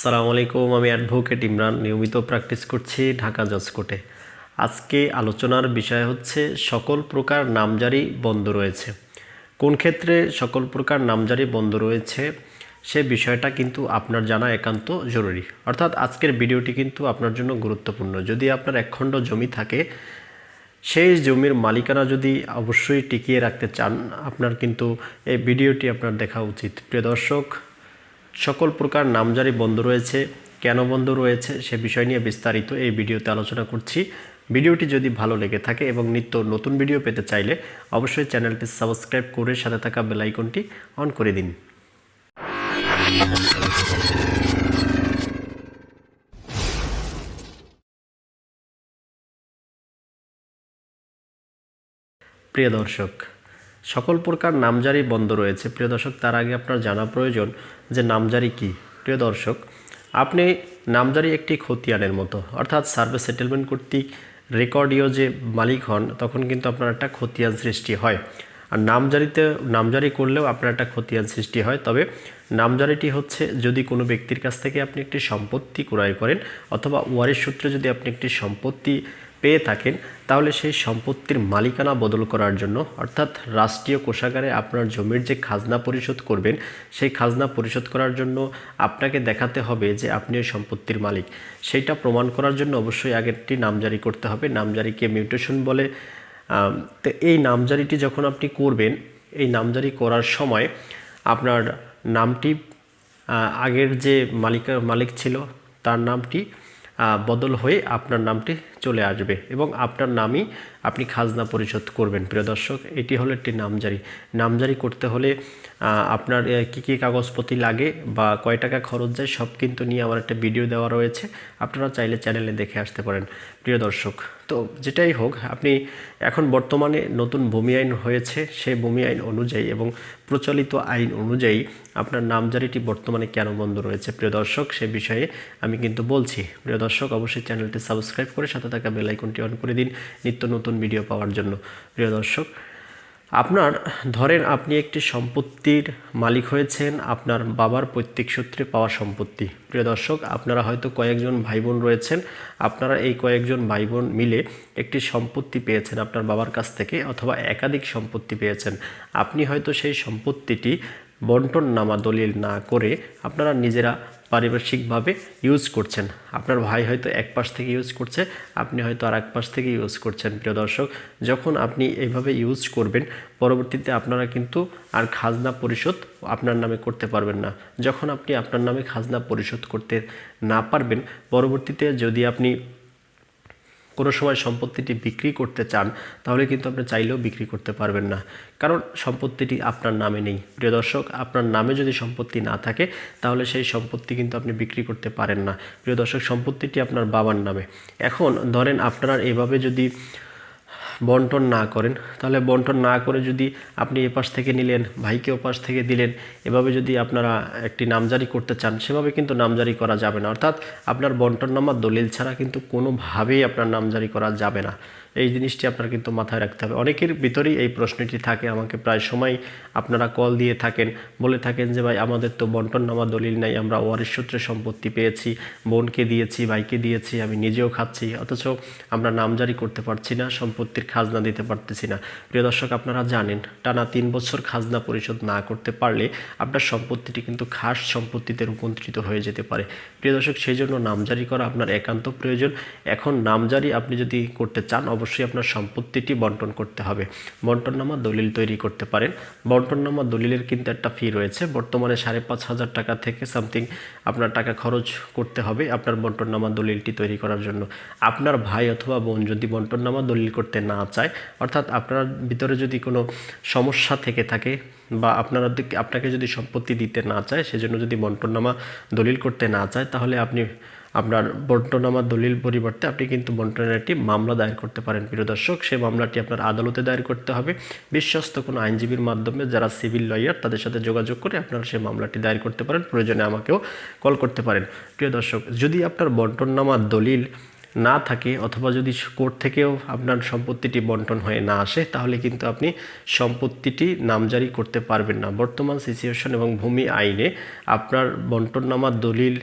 সালাম আলাইকুম, আমি অ্যাডভোকেট ইমরান। নিয়মিত প্র্যাকটিস করছি ঢাকা জজ কোর্টে। আজকে আলোচনার বিষয় হচ্ছে, সকল প্রকার নামজারি বন্ধ রয়েছে। কোন ক্ষেত্রে সকল প্রকার নামজারি বন্ধ রয়েছে, সে বিষয়টা কিন্তু আপনার জানা একান্ত জরুরি। অর্থাৎ আজকের ভিডিওটি কিন্তু আপনার জন্য গুরুত্বপূর্ণ। যদি আপনার একখণ্ড জমি থাকে, সেই জমির মালিকানা যদি অবশ্যই টিকিয়ে রাখতে চান, আপনার কিন্তু এই ভিডিওটি আপনার দেখা উচিত। প্রিয় দর্শক সকল প্রকার নামজারি বন্ধ রয়েছে, কেন বন্ধ রয়েছে সে বিষয় নিয়ে বিস্তারিত এই ভিডিওতে আলোচনা করছি। ভিডিওটি যদি ভালো লেগে থাকে এবং নিত্য নতুন ভিডিও পেতে চাইলে অবশ্যই চ্যানেলটি সাবস্ক্রাইব করে সাথে থাকা বেল আইকনটি অন করে দিন। প্রিয় দর্শক, সকল প্রকার নামজারি বন্ধ রয়েছে। প্রিয় দর্শক, তার আগে আপনার জানা প্রয়োজন যে নামজারি কি? প্রিয় দর্শক, আপনি নামজারি একটি খতিয়ানের মতো, অর্থাৎ সার্ভে সেটেলমেন্ট কর্তৃক রেকর্ডীয় যে মালিক হন, তখন কিন্তু আপনার একটা খতিয়ান সৃষ্টি হয়। আর নামজারিতে, নামজারি করলেও আপনার একটা খতিয়ান সৃষ্টি হয়। তবে নামজারিটি হচ্ছে যদি কোনো ব্যক্তির কাছ থেকে আপনি একটি সম্পত্তি ক্রয় করেন, অথবা ওয়ারের সূত্রে যদি আপনি একটি সম্পত্তি পেয়ে থাকেন, তাহলে সেই সম্পত্তির মালিকানা বদল করার জন্য, অর্থাৎ রাষ্ট্রীয় কোষাগারে আপনার জমির যে খাজনা পরিশোধ করবেন, সেই খাজনা পরিশোধ করার জন্য আপনাকে দেখাতে হবে যে আপনি ওই সম্পত্তির মালিক। সেইটা প্রমাণ করার জন্য অবশ্যই আগেরটি নামজারি করতে হবে। নামজারিকে মিউটেশন বলে তো এই নামজারিটি যখন আপনি করবেন, এই নামজারি করার সময় আপনার নামটি আগের যে মালিকা, মালিক ছিল, তার নামটি বদল হয়ে আপনার নামটি চলে আসবে এবং আপনার নামই আপনি খাজনা পরিশোধ করবেন। প্রিয় দর্শক, এটি হলো একটি নামজারি। নামজারি করতে হলে আপনার কী কী কাগজপত্র লাগে বা কয় টাকা খরচ যায় সব কিন্তু নিয়ে আমার একটা ভিডিও দেওয়া রয়েছে। আপনারা চাইলে চ্যানেলে দেখে আসতে পারেন। প্রিয় দর্শক, তো যেটাই হোক, আপনি এখন বর্তমানে নতুন ভূমি আইন হয়েছে, সেই ভূমি আইন অনুযায়ী এবং প্রচলিত আইন অনুযায়ী আপনার নামজারিটি বর্তমানে কেন বন্ধ রয়েছে? প্রিয় দর্শক, সে বিষয়ে আমি কিন্তু বলছি। প্রিয় দর্শক, অবশ্যই চ্যানেলটি সাবস্ক্রাইব করে সাথে থাকা বেল আইকনটি অন করে দিন নিত্য নতুন ভিডিও পাওয়ার জন্য। প্রিয় দর্শক, আপনার, ধরেন আপনি একটি সম্পত্তির মালিক হয়েছেন, আপনার বাবার পৈতৃক সূত্রে পাওয়া সম্পত্তি। প্রিয় দর্শক, আপনারা হয়তো কয়েকজন ভাই বোন রয়েছেন, আপনারা এই কয়েকজন ভাই বোন মিলে একটি সম্পত্তি পেয়েছেন আপনার বাবার কাছ থেকে অথবা একাধিক সম্পত্তি পেয়েছেন। আপনি হয়তো সেই সম্পত্তিটি বন্টন নামা দলিল না করে আপনারা নিজেরা পারিপার্শ্বিকভাবে ইউজ করছেন। আপনার ভাই হয়তো এক পাশ থেকে ইউজ করছে, আপনি হয়তো আর এক পাশ থেকে ইউজ করছেন, প্রিয় দর্শক। যখন আপনি এইভাবে ইউজ করবেন, পরবর্তীতে আপনারা কিন্তু আর খাজনা পরিশোধ আপনার নামে করতে পারবেন না। যখন আপনি আপনার নামে খাজনা পরিশোধ করতে না পারবেন, পরবর্তীতে যদি আপনি কোনো সময় সম্পত্তিটি বিক্রি করতে চান, তাহলে কিন্তু আপনি চাইলেও বিক্রি করতে পারবেন না। কারণ সম্পত্তিটি আপনার নামে নেই। প্রিয় দর্শক, আপনার নামে যদি সম্পত্তি না থাকে, তাহলে সেই সম্পত্তি কিন্তু আপনি বিক্রি করতে পারেন না। প্রিয় দর্শক, সম্পত্তিটি আপনার বাবার নামে। এখন ধরেন আপনারা এভাবে যদি বন্টন না করেন। তাহলে বন্টন না করে যদি আপনি এপাশ পাশ থেকে নিলেন, ভাইকে ওপাশ পাশ থেকে দিলেন, এভাবে যদি আপনারা একটি নামজারি করতে চান, সেভাবে কিন্তু নামজারি করা যাবে না। অর্থাৎ আপনার বন্টন নামার দলিল ছাড়া কিন্তু কোনোভাবেই আপনার নামজারি করা যাবে না। এই জিনিসটি আপনার কিন্তু মাথায় রাখতে হবে। অনেকের ভিতরেই এই প্রশ্নটি থাকে, আমাকে প্রায় সময় আপনারা কল দিয়ে থাকেন, বলে থাকেন যে, ভাই, আমাদের তো বন্টন নামা দলিল নাই, আমরা ওয়ারিশ সূত্রে সম্পত্তি পেয়েছি, বোনকে দিয়েছি, ভাইকে দিয়েছি, আমি নিজেও খাচ্ছি, অথচ আমরা নামজারি করতে পারছি না, সম্পত্তির খাজনা দিতে পারতেছি না। প্রিয় দর্শক, আপনারা জানেন, টানা তিন বছর খাজনা পরিশোধ না করতে পারলে আপনার সম্পত্তিটি কিন্তু খাস সম্পত্তিতে রূপান্তরিত হয়ে যেতে পারে। প্রিয় দর্শক, সেই জন্য নামজারি করা আপনার একান্ত প্রয়োজন। এখন নামজারি আপনি যদি করতে চান অবশ্যই আপনার সম্পত্তিটি বন্টন করতে হবে। বন্টননামা দলিল তৈরি করতে পারেন। বন্টননামা দলিলের কিন্তু একটা ফি রয়েছে। বর্তমানে সাড়ে পাঁচ হাজার টাকা থেকে সামথিং আপনার টাকা খরচ করতে হবে আপনার বন্টননামা দলিলটি তৈরি করার জন্য। আপনার ভাই অথবা বোন যদি বন্টননামা দলিল করতে না চায়, অর্থাৎ আপনার ভিতরে যদি কোনো সমস্যা থেকে থাকে বা আপনারা আপনাকে যদি সম্পত্তি দিতে না চায়, সেজন্য যদি বন্টননামা দলিল করতে না চায়, তাহলে আপনি আপনার বন্টনামা দলিল পরিবর্তে আপনি কিন্তু বন্টনের একটি মামলা দায়ের করতে পারেন, প্রিয় দর্শক। সেই মামলাটি আপনার আদালতে দায়ের করতে হবে। বিশ্বস্ত কোনো আইনজীবীর মাধ্যমে যারা সিভিল লয়ার, তাদের সাথে যোগাযোগ করে আপনারা সেই মামলাটি দায়ের করতে পারেন। প্রয়োজনে আমাকেও কল করতে পারেন। প্রিয় দর্শক, যদি আপনার বন্টননামা দলিল না থাকে অথবা যদি কোর্ট থেকেও আপনার সম্পত্তিটি বন্টন হয়ে না আসে, তাহলে কিন্তু আপনি সম্পত্তিটি নামজারি করতে পারবেন না। বর্তমান সিচুয়েশন এবং ভূমি আইনে আপনার বন্টন বন্টননামা দলিল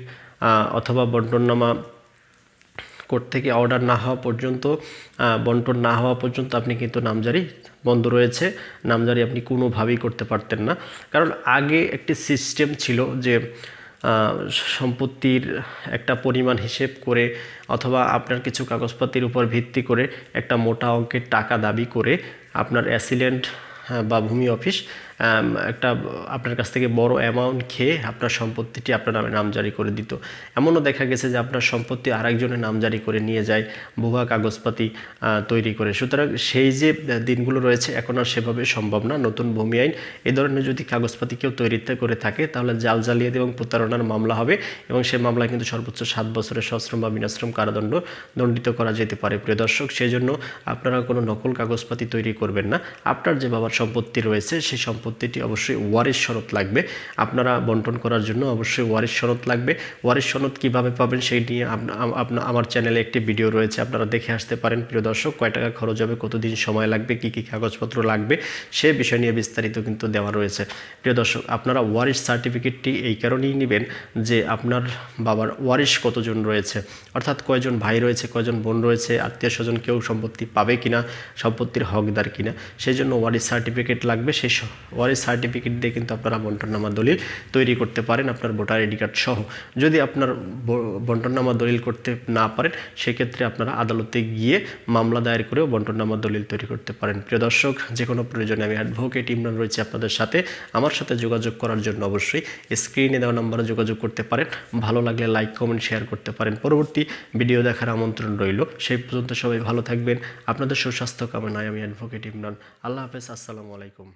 অথবা বন্টননামা কোর্ট থেকে অর্ডার না হওয়া পর্যন্ত বন্টন না হওয়া পর্যন্ত আপনি কিন্তু নামজারি বন্ধ রয়েছে। নামজারি আপনি কোনোভাবেই করতে পারতেন না। কারণ আগে একটি সিস্টেম ছিল যে সম্পত্তির একটা পরিমাণ হিসেব করে অথবা আপনার কিছু কাগজপাতির উপর ভিত্তি করে একটা মোটা অঙ্কের টাকা দাবি করে আপনার অ্যাসিলেন্ট বা ভূমি অফিস একটা আপনার কাছ থেকে বড় অ্যামাউন্ট খেয়ে আপনার সম্পত্তিটি আপনার নামে নামজারি করে দিত। এমনও দেখা গেছে যে আপনার সম্পত্তি আরেকজনের নামজারি করে নিয়ে যায়, ভুয়া কাগজপাতি তৈরি করে। সুতরাং সেই যে দিনগুলো রয়েছে, এখন আর সেভাবে সম্ভব না। নতুন ভূমি আইন, এ ধরনের যদি কাগজপাতি কেউ তৈরিতে করে থাকে, তাহলে জাল জালিয়াতি এবং প্রতারণার মামলা হবে এবং সেই মামলায় কিন্তু সর্বোচ্চ সাত বছরের সশ্রম বা বিনাশ্রম কারাদণ্ড দণ্ডিত করা যেতে পারে। প্রিয় দর্শক সেই জন্য আপনারা কোনো নকল কাগজপাতি তৈরি করবেন না। আপনার যে বাবার সম্পত্তি রয়েছে, সেই সম্পত্তিটি অবশ্যই ওয়ারিশ সনদ লাগবে। আপনারা বন্টন করার জন্য অবশ্যই ওয়ারিশ সনদ লাগবে। ওয়ারিশ সনদ কীভাবে পাবেন সেই নিয়ে আপনা- আম- আপনা- আমার চ্যানেলে একটি ভিডিও রয়েছে, আপনারা দেখে আসতে পারেন। প্রিয় দর্শক, কয় টাকা খরচ হবে, কতদিন সময় লাগবে, কী কী কাগজপত্র লাগবে, সে বিষয় নিয়ে বিস্তারিত কিন্তু দেওয়া রয়েছে। প্রিয় দর্শক, আপনারা ওয়ারিশ সার্টিফিকেটটি এই কারণেই নেবেন যে আপনার বাবার ওয়ারিশ কতজন রয়েছে। অর্থাৎ কয়জন ভাই রয়েছে, কয়জন বোন রয়েছে, আত্মীয় স্বজন কেউ সম্পত্তি পাবে কিনা, সম্পত্তির হকদার কিনা, সেই জন্য ওয়ারিশ সার্টিফিকেট লাগবে, সেই ওয়ারিশ সার্টিফিকেট দিয়ে কিন্তু আপনারা বন্টননামা দলিল তৈরি করতে পারেন আপনার ভোটার আইডি কার্ড সহ। যদি আপনার বন্টননামা দলিল করতে না পারেন, সেক্ষেত্রে আপনারা আদালতে গিয়ে মামলা দায়ের করেও বন্টননামা দলিল তৈরি করতে পারেন। প্রিয় দর্শক, যে কোনো প্রয়োজনে আমি অ্যাডভোকেট ইমরান রয়েছে আপনাদের সাথে। আমার সাথে যোগাযোগ করার জন্য অবশ্যই স্ক্রিনে দেওয়া নম্বরে যোগাযোগ করতে পারেন। ভালো লাগলে লাইক কমেন্ট শেয়ার করতে পারেন। পরবর্তী ভিডিও দেখার আমন্ত্রণ রইল। সেই পর্যন্ত সবাই ভালো থাকবেন। আপনাদের সুস্বাস্থ্য কামনায় আমি অ্যাডভোকেট ইমরান। আল্লাহ হাফেজ আসসালামু আলাইকুম।